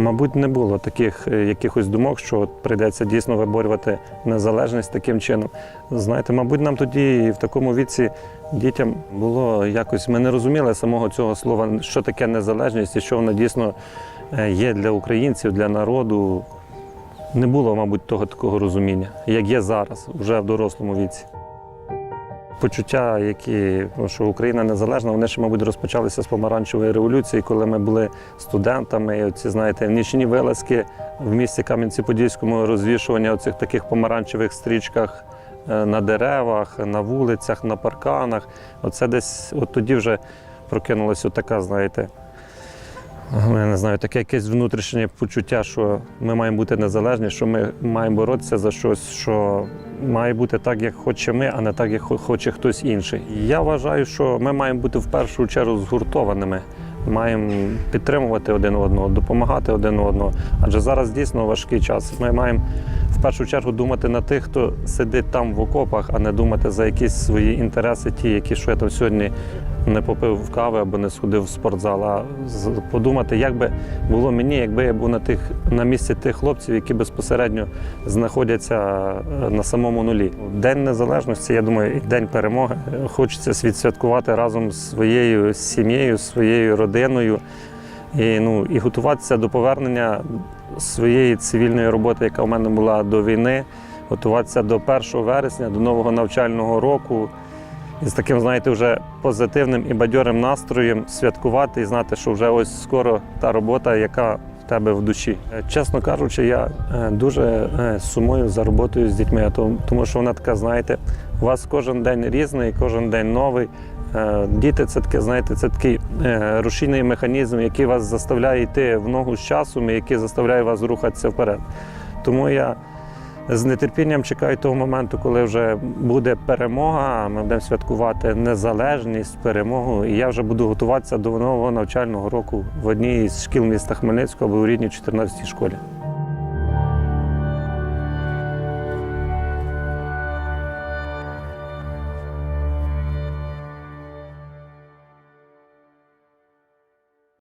Мабуть, не було таких е, якихось думок, що прийдеться дійсно виборювати незалежність таким чином. Знаєте, мабуть, нам тоді в такому віці дітям було якось. Ми не розуміли самого цього слова, що таке незалежність і що воно дійсно е, є для українців, для народу. Не було, мабуть, того такого розуміння, як є зараз, вже в дорослому віці. Почуття, які ну, що Україна незалежна, вони ще, мабуть, розпочалися з помаранчевої революції, коли ми були студентами. І оці, знаєте, нічні вилазки в місті Кам'янці-Подільському, розвішування оцих таких помаранчевих стрічках е, на деревах, на вулицях, на парканах. Оце десь от тоді вже прокинулася така, знаєте, я не знаю, таке якесь внутрішнє почуття, що ми маємо бути незалежні, що ми маємо боротися за щось, що має бути так, як хочемо ми, а не так, як хоче хтось інший. Я вважаю, що ми маємо бути в першу чергу згуртованими. Маємо підтримувати один одного, допомагати один одного. Адже зараз дійсно важкий час. Ми маємо в першу чергу думати на тих, хто сидить там в окопах, а не думати за якісь свої інтереси, ті, які що я там сьогодні не попив кави або не сходив в спортзал. А подумати, як би було мені, якби я був на тих на місці тих хлопців, які безпосередньо знаходяться е, на самому нулі. День незалежності, я думаю, і день перемоги. Хочеться відсвяткувати разом з своєю сім'єю, своєю родиною. І, ну, і готуватися до повернення своєї цивільної роботи, яка в мене була до війни, готуватися до 1 вересня, до нового навчального року. І з таким, знаєте, вже позитивним і бадьорим настроєм святкувати і знати, що вже ось скоро та робота, яка в тебе в душі. Е, Чесно кажучи, я е, дуже е, сумую за роботою з дітьми, тому що вона така, знаєте, у вас кожен день різний, кожен день новий. Діти це таке, знаєте, це такий рушійний механізм, який вас заставляє йти в ногу з часом і який заставляє вас рухатися вперед. Тому я з нетерпінням чекаю того моменту, коли вже буде перемога. Ми будемо святкувати незалежність, перемогу. І я вже буду готуватися до нового навчального року в одній із шкіл міста Хмельницького або у рідній 14-й школі.